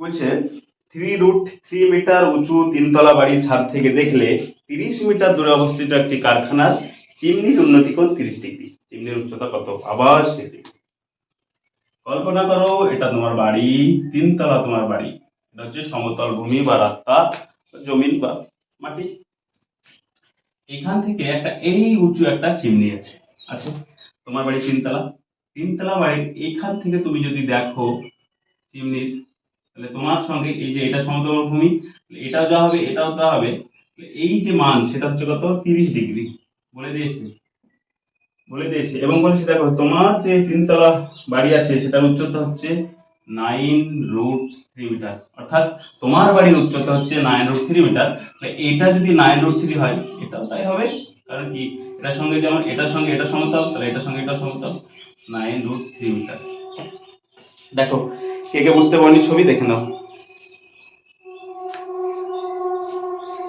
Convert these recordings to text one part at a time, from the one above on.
বলছে three root three metre উঁচু তিনতলা বাড়ির ছাদ থেকে দেখলে তিরিশ মিটার দূরে অবস্থিত একটি কারখানার চিমনির উন্নতি কোণ তিরিশ ডিগ্রি। চিমনির উচ্চতা কত? আবার সেটি কল্পনা করো, এটা তোমার বাড়ি, তিনতলা তোমার বাড়ি। এটা হচ্ছে সমতল ভূমি বা রাস্তা, জমিন বা মাটি। এখান থেকে একটা এই উঁচু একটা চিমনি আছে। আছে তোমার বাড়ি তিনতলা? তিনতলা বাড়ির এখান থেকে তুমি যদি দেখো, চিমনির তাহলে তোমার সঙ্গে এই যে এটা সমতল ভূমি এটাও যা হবে, এটাও যা হবে। এই যে মান, সেটা হচ্ছে কত? তিরিশ ডিগ্রি। বলে দিয়েছে। বলে দিয়েছে। এবং বলেছে, দেখো, তোমার যে তিনতলা বাড়ি আছে, সেটার উচ্চতা হচ্ছে নাইন রুট থ্রি মিটার অর্থাৎ তোমার বাড়ির উচ্চতা হচ্ছে নাইন রুট থ্রি মিটার এটা যদি নাইন রুট থ্রি হয়, এটাও তাই হবে। কারণ কি? এটার সঙ্গে যেমন, এটার সঙ্গে এটা সমতল, তাহলে এটার সঙ্গে এটা সমতল। নাইন রুট থ্রি মিটার দেখো কে কে বুঝতে পারনি ছবি, দেখে নাও।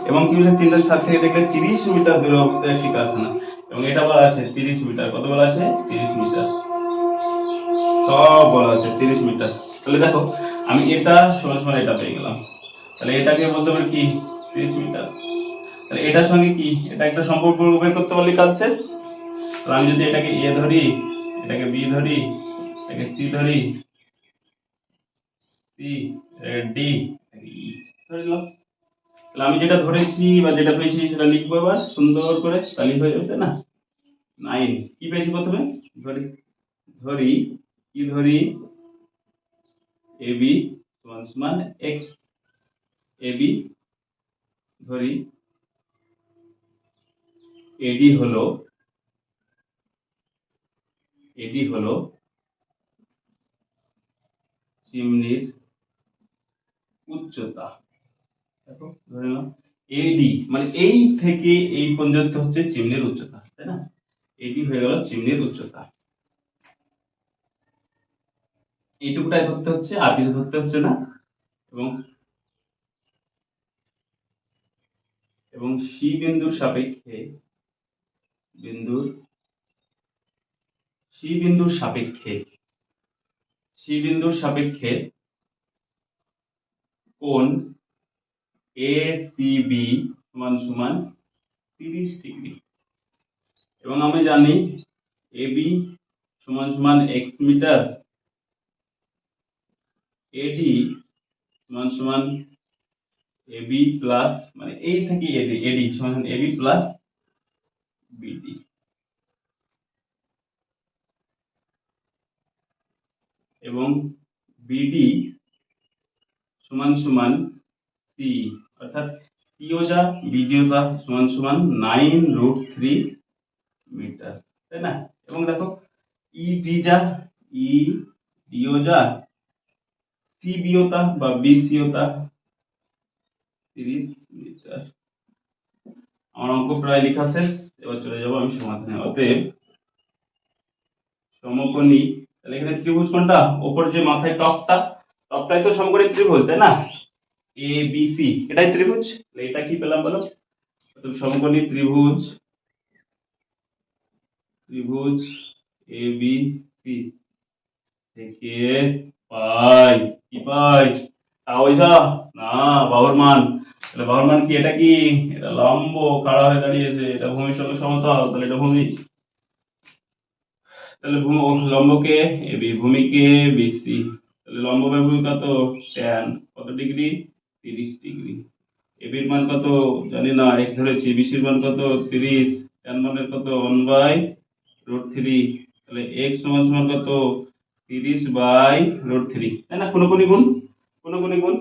এবং কি বলছে? তিনটা ছাদ থেকে দেখলে তিরিশ মিটার দূরে অবস্থায় একটি কারখানা। এবং এটা বলা আছে তিরিশ মিটার। কত বলা আছে? তিরিশ মিটার। সব বলা আছে, তিরিশ মিটার। তাহলে দেখো, আমি এটা সমান সমান এটা পেয়ে গেলাম। তাহলে এটাকে বলতে পারি কি? তিরিশ মিটার। তাহলে এটার সঙ্গে কি? এটা একটা সম্পর্ক বের করতে পারলে কাজ শেষ? তাহলে আমি যদি এটাকে এ ধরি, এটাকে বি ধরি, এটাকে সি ধরি সি ডি তাহলে আমি যেটা ধরেছি বা যেটা পেয়েছি সেটা লিখব এবার। সুন্দর করে তাহলে হয়ে যাবে না? নাইন কি পেয়েছি প্রথমে? ধরি। ধরি। কি ধরি? এ বি সমান সমান এক্স এ বি ধরি। এডি হলো এডি হলো চিমনির উচ্চতা। দেখো, ধরে নাও এডি মানে এই থেকে এই পর্যন্ত হচ্ছে চিমনির উচ্চতা, তাই না? এডি হয়ে গেল চিমনির উচ্চতা। এইটুকুটাই ধরতে হচ্ছে, আর কিছু ধরতে হচ্ছে না। এবং এবং সি বিন্দুর সাপেক্ষে বিন্দুর সি বিন্দুর সাপেক্ষে সি বিন্দুর সাপেক্ষে কোণ এ সি বি সমান সমান তিরিশ ডিগ্রি। এবং আমি জানি এ বি সমান সমান এক্স মিটার। এডি সমান সমান এবি প্লাস মানে এই থেকে এডি এডি সমান এবি প্লাস বিডি এবং বিডি সমান সমান সি অর্থাৎ সিও যা সমান সমান নাইন রুট থ্রি মিটার তাই না? এবং দেখো E D E D O C বিওতা বা বি তিরিশ মিটার আমার অঙ্ক প্রায় লেখা শেষ, এবার চলে যাব আমি সমাধানে। অতএব সমকোণী, তাহলে এখানে ত্রিভুজ কোনটা? ওপর যে মাথায় টপটা টপটাই তো সমকোণী ত্রিভুজ, তাই না? এ বি সি এটাই ত্রিভুজ? এটা কি পেলাম বলো? সমকোণী ত্রিভুজ ত্রিভুজ এ বি সি থেকে পাই, কি পাই? তা পয়সা? না, বাহুর মান। তাহলে বাহুর মান কি, এটা কি? এটা লম্ব, খাড়া হয়ে দাঁড়িয়েছে, এটা ভূমির সঙ্গে সমতল, তাহলে এটা ভূমি। তাহলে ভূ- লম্বকে এবি ভূমিকে বিসি লম্ব ভূমি কত? ট্যান কত ডিগ্রি? তিরিশ ডিগ্রি। এবির মান কত? জানি না এক্স ধরেছি। বিসির মান কত? তিরিশ। ট্যান মানের কত? ওয়ান বাই রোড থ্রি তাহলে এক্স সমান সমান কত? তিরিশ বাই রোড থ্রি তাই না? কোনো কোনো গুণ? কোনো কোনো গুণ?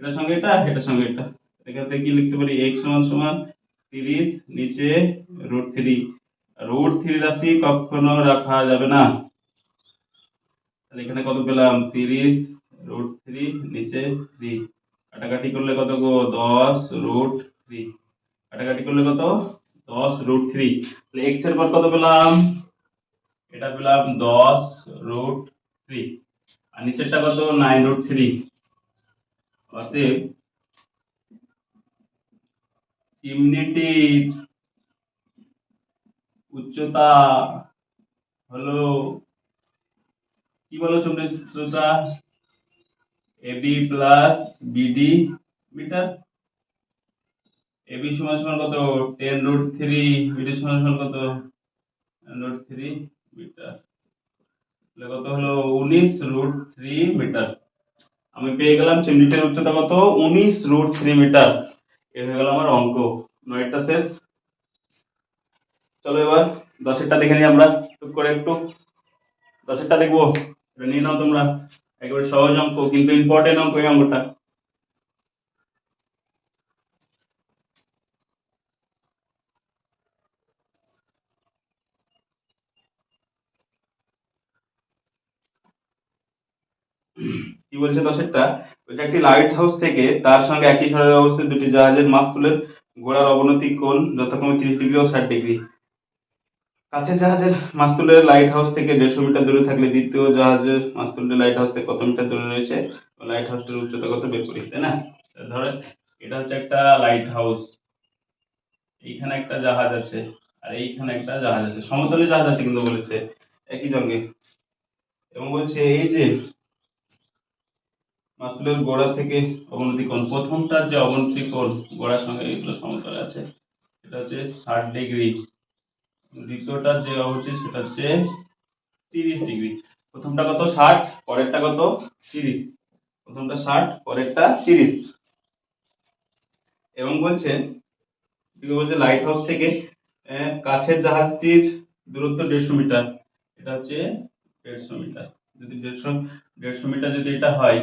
এটার সঙ্গে এটা এটার সঙ্গে এটা। এখান কি লিখতে পারি? এক্স সমান সমান তিরিশ নিচে রোড থ্রি রোড থ্রি রাশি কখনো রাখা যাবে না। তাহলে এখানে কত পেলাম? তিরিশ রুট থ্রি নিচে থ্রি কাটাকাটি করলে কত গো? দশ রুট থ্রি কাটাকাটি করলে কত? দশ রুট থ্রি তাহলে এক্সের পর কত পেলাম? এটা পেলাম দশ রুট থ্রি আর নিচেরটা কত? নাইন রুট থ্রি অতএব চিমনিটির উচ্চতা হলো কি বলো চিমনির উচ্চতা AB plus BD metre? AB সমান সমান কত? টেন রুট থ্রি বিডি সমান সমান কত? Root three metre. কত হলো? উনিশ রুট থ্রি মিটার। আমি পেয়ে গেলাম চিমনিটার উচ্চতা কত? উনিশ রুট থ্রি মিটার। এ হয়ে গেল আমার অঙ্ক। নয়টা শেষ। চলো এবার দশেরটা দেখে নিই আমরা। টুক করে একটু। দশেরটা দেখব। এটা নিয়ে নাও তোমরা। একেবারে সহজ অঙ্ক, কিন্তু ইম্পর্টেন্ট অঙ্ক এই অঙ্কটা। কি বলছে দশেরটা? বলছে একটি লাইট হাউস থেকে তার সঙ্গে একই সরের অবস্থায় দুটি জাহাজের মাছ তুলে গোড়ার অবনতি কোণ যথাক্রমে তিরিশ ডিগ্রি ও ষাট ডিগ্রি। কাছের জাহাজের মাস্তুলের লাইট হাউস থেকে দেড়শো মিটার দূরে থাকলে দ্বিতীয় জাহাজের মাস্তুলের লাইট হাউস থেকে কত মিটার দূরে রয়েছে? লাইট হাউসটির উচ্চতা কত বের করি, তাই না? ধরে এটা হচ্ছে একটা লাইট হাউস এইখানে একটা জাহাজ আছে, আর এইখানে একটা জাহাজ আছে। সমতলে জাহাজ আছে কিন্তু বলেছে, একই সঙ্গে এবং বলছে, এই যে মাস্তুলের গোড়া থেকে অবনতি কোণ প্রথমটার যে অবনতি কোণ গোড়ার সঙ্গে এগুলো সমতলে আছে এটা হচ্ছে ষাট ডিগ্রি। দ্বিতীয়টার যে হচ্ছে সেটা হচ্ছে তিরিশ ডিগ্রি। প্রথমটা কত? ষাট, পরেরটা কত? তিরিশ। প্রথমটা ষাট, পরেরটা তিরিশ। এবং বলছে বলছে লাইট হাউস থেকে কাছের জাহাজটির দূরত্ব দেড়শো মিটার। এটা হচ্ছে দেড়শো মিটার। যদি দেড়শো দেড়শো মিটার যদি এটা হয়,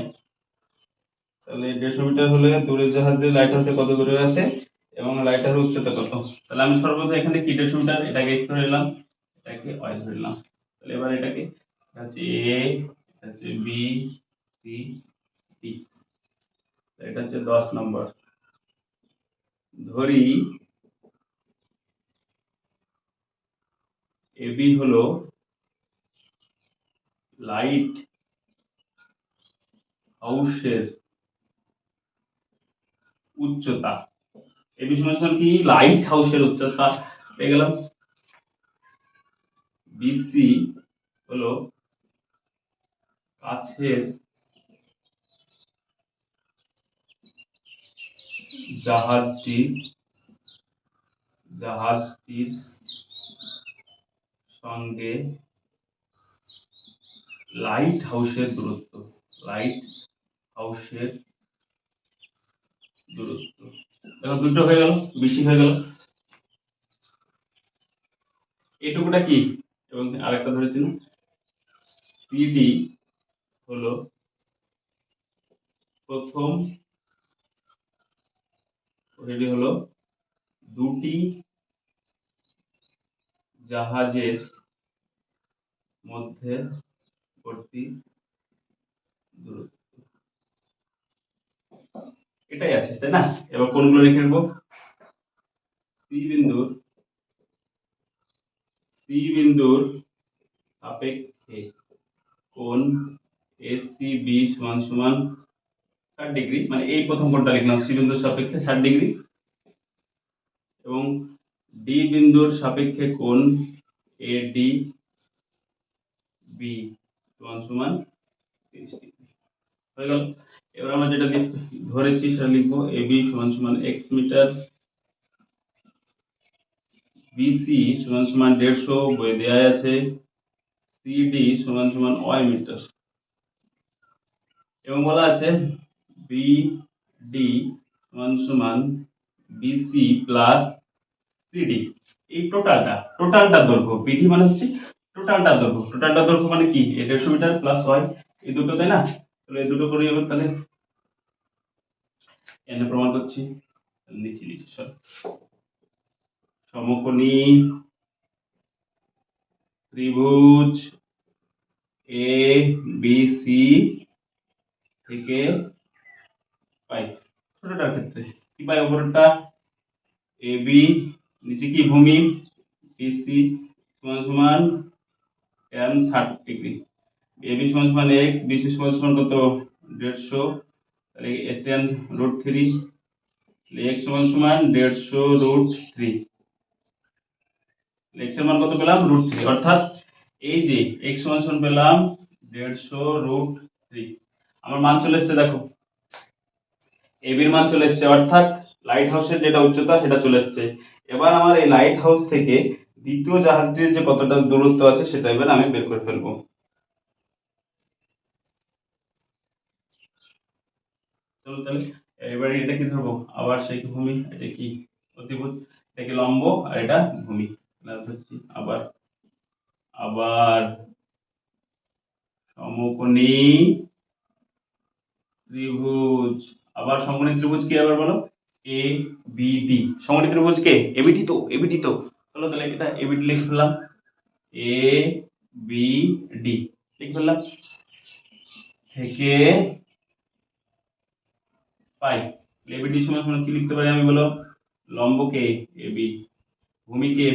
তাহলে দেড়শো মিটার হলে দূরের জাহাজের লাইট হাউসে কত দূরে আছে? এবং লাইট হাউসের উচ্চতা কত? তাহলে আমি সর্বপ্রথম এখানে কি দেড়শো মিটার এটাকে এক্স ধরে নিলাম। এটাকে ওয়াই ধরে নিলাম। তাহলে এবার এটাকে এটা হচ্ছে এ এটা হচ্ছে বি সি ডি এটা হচ্ছে দশ নম্বর। ধরি এবি হলো লাইট হাউসের উচ্চতা। সমান সমান কি? লাইট হাউসের উচ্চতা পেয়ে গেলাম। বিসি হলো কাছের জাহাজটি, জাহাজটির সঙ্গে লাইট হাউসের দূরত্ব লাইট হাউসের দূরত্ব। দুটো হয়ে গেল বেশি হয়ে গেল। এটুকুটা কি? এবং আরেকটা ধরেছি না। সিডি হলো প্রথম সিডি হলো দুটি জাহাজের মধ্যে বর্তী দূরত্ব। এটাই আছে, তাই না? এবার কোনগুলো লিখে নেব? সি বিন্দুর সি বিন্দুর সাপেক্ষে কোণ এসি বি সমান সমান ষাট ডিগ্রি মানে এই প্রথম কোণটা লিখলাম সি বিন্দুর সাপেক্ষে ষাট ডিগ্রি এবং ডি বিন্দুর সাপেক্ষে কোণ এ ডি বি সমান সমান তিরিশ ডিগ্রি। হয়ে গেল? এবার আমরা যেটা ধরেছি সেটা লিখব এ বি সমান সমান এক্স মিটার বিসি সমান সমান দেড়শো বই দেওয়া আছে সিডি সমান সমান ওয়াই মিটার। এবং বলা আছে বিডি সমান সমান বিসি প্লাস সিডি এই টোটালটা টোটালটা দৈর্ঘ্য বিডি মানে হচ্ছে টোটালটা দৈর্ঘ্য। টোটালটা দৈর্ঘ্য মানে কি? দেড়শো মিটার প্লাস ওয়াই এই দুটো, তাই না? তাহলে এই দুটো করে এবার তাহলে এনে প্রমাণ করছি। নিচে নিচে সব সমকোণী ত্রিভুজ এ বি সি থেকে পাই। ছোটটার ক্ষেত্রে। কি পাই উপরটা এ বি নিচে কি ভূমি? বিসি সমান সমান ট্যান ষাট ডিগ্রি। এ বি সমান সমান এক্স বিসি সমান সমান কত? দেড়শো। তাহলে ট্যান রুট থ্রি এক্স সমান সমান দেড়শো রুট থ্রি এক্স মান কত পেলাম? রুট থ্রি অর্থাৎ এই যে এক্স সমান সমান পেলাম দেড়শো রুট থ্রি আমার মান চলে এসছে, দেখো। এবির মান চলে এসছে, অর্থাৎ লাইট হাউসের যেটা উচ্চতা, সেটা চলে এসছে। এবার আমার এই লাইট হাউস থেকে দ্বিতীয় জাহাজটির যে কতটা দূরত্ব আছে, সেটা এবার আমি বের করে ফেলব। চলো তাহলে, এবার এটা কি ধরবো? আবার সেই ভূমি, এটা কি অতিভূত? এটা লম্ব আর এটা ভূমি? ধরছি আবার আবার সমকোণী ত্রিভুজ। আবার সমকোণী ত্রিভুজ কি আবার বলো? এ বি ডি সমকোণী ত্রিভুজ কে? এবিডি তো এবিডি তো। চলো তাহলে এটা এবিডি লিখে ফেললাম। এ বি ডি লিখে ফেললাম। থেকে পাই। এবিডি সমান সমান কি লিখতে পারি আমি বলো? লম্বকে এবি ভূমিকে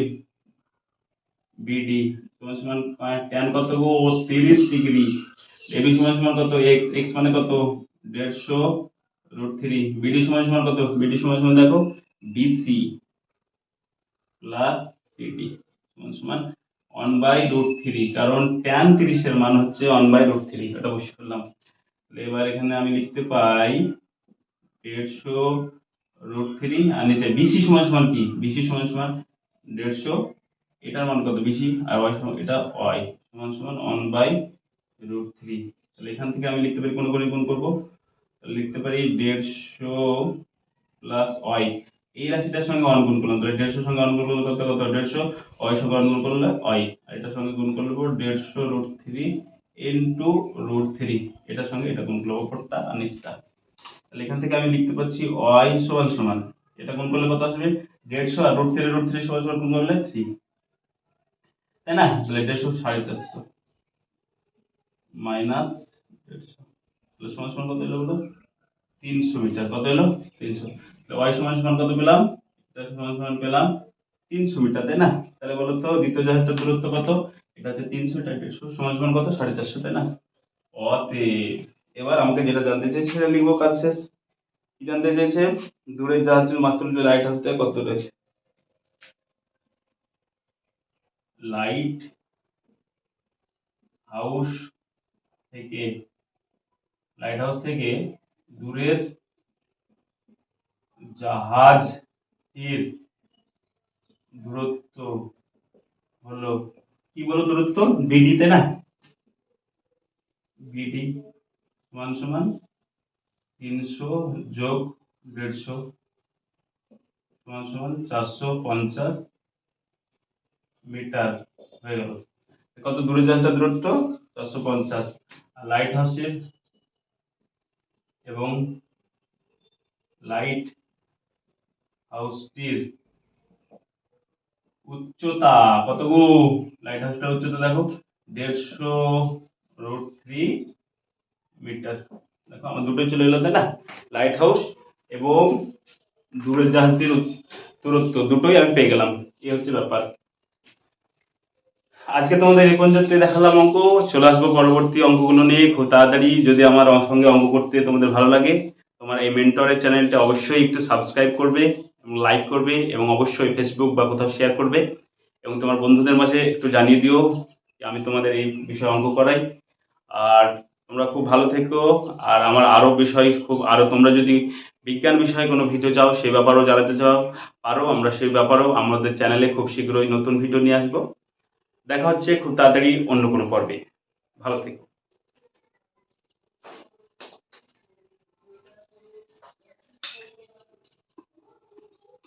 বিডি সমান সমান ট্যান কত গো? তিরিশ ডিগ্রি। এবি সমান সমান কত? এক্স এক্স মানে কত? দেড়শো রুট থ্রি। বিডি সমান সমান কত? বিডি সমান সমান দেখো বিসি প্লাস সিডি। সমান সমান ওয়ান বাই রুট থ্রি। কারণ ট্যান তিরিশের মান হচ্ছে ওয়ান বাই রুট থ্রি। এটা বসে করলাম এবার এখানে আমি লিখতে পাই দেড়শো রুট থ্রি আর নিচে বিসি সমান সমান কি? বিসি সমান সমান দেড়শো। এটার মান কত? বিসি আর ওয়াই সমান, এটা ওয়াই সমান সমান ওয়ান বাই রুট থ্রি তাহলে এখান থেকে আমি লিখতে পারি, কোন করে গুণ করব? লিখতে পারি দেড়শো প্লাস ওয়াই এই রাশিটার সঙ্গে ওয়ান গুণ করলাম, তাহলে দেড়শোর সঙ্গে ওয়ান গুণ করলে কত? কত? দেড়শো। ওয়াই সঙ্গে ওয়ান গুণ করলে ওয়াই আর এটার সঙ্গে গুণ করলে দেড়শো root three into root three এটার সঙ্গে এটা গুণ করলে ওপরটা আর তাহলে এখান থেকে আমি লিখতে পাচ্ছি ওয়াই সমান সমান। এটা গুণ করলে কত আসবে? দেড়শো আর রুট থ্রি রুট থ্রি সমান সমান গুণ করলে থ্রি তাই না? তাহলে দেড়শো সাড়ে চারশো। মাইনাস দেড়শো। তাহলে সমান সমান কত এলো বলো? তিনশো মিটার। কত এলো তিনশো। ওয়াই সমান সমান কত পেলাম? সমান সমান পেলাম তিনশো মিটার, তাই না? তাহলে বলো তো, দ্বিতীয় জাহাজটার দূরত্ব কত? এটা হচ্ছে তিনশো, এটা দেড়শো। সমান সমান কত? সাড়ে চারশো, তাই না? অতএব এবার আমাকে যেটা জানতে চাইছে সেটা লিখব কাজ শেষ। কি জানতে চাইছে? দূরের জাহাজের মাত্র লাইট হাউস থেকে কত রয়েছে? লাইট হাউস থেকে লাইট হাউস থেকে দূরের জাহাজটির দূরত্ব হলো, কি বলো দূরত্ব? বিডি তে না? বিডি সমান সমান তিনশো যোগ দেড়শো সমান সমান চারশো পঞ্চাশ মিটার হয়ে গেল কত দূরে জাহাজটা দূরত্ব চারশো পঞ্চাশ আর লাইট হাউসের এবং লাইট হাউসটির উচ্চতা কত গো লাইট হাউসটার উচ্চতা দেখো দেড়শো রুট মিটার দেখো, আমার দুটোই চলে এলো, তাই না? লাইট হাউস এবং দূরের জাহাজটির দূরত্ব দুটোই আমি পেয়ে গেলাম। এই হচ্ছে ব্যাপার। আজকে তোমাদের এই পর্যন্ত দেখালাম অঙ্ক। চলে আসব পরবর্তী অঙ্কগুলো নিয়ে খুব তাড়াতাড়ি। যদি আমার সঙ্গে অঙ্ক করতে তোমাদের ভালো লাগে, তোমার এই মেন্টরের চ্যানেলটা অবশ্যই একটু সাবস্ক্রাইব করবে, এবং লাইক করবে, এবং অবশ্যই ফেসবুক বা কোথাও শেয়ার করবে, এবং তোমার বন্ধুদের মাঝে একটু জানিয়ে দিও আমি তোমাদের এই বিষয়ে অঙ্ক করাই। আর তোমরা খুব ভালো থেকো। আর আমার আরও বিষয় খুব আরও তোমরা যদি বিজ্ঞান বিষয়ে কোনো ভিডিও চাও, সে ব্যাপারেও জানাতে চাও, পারো, আমরা সেই ব্যাপারেও আমাদের চ্যানেলে খুব শীঘ্রই নতুন ভিডিও নিয়ে আসব। দেখা হচ্ছে খুব তাড়াতাড়ি অন্য কোনো পর্বে। ভালো থেকো।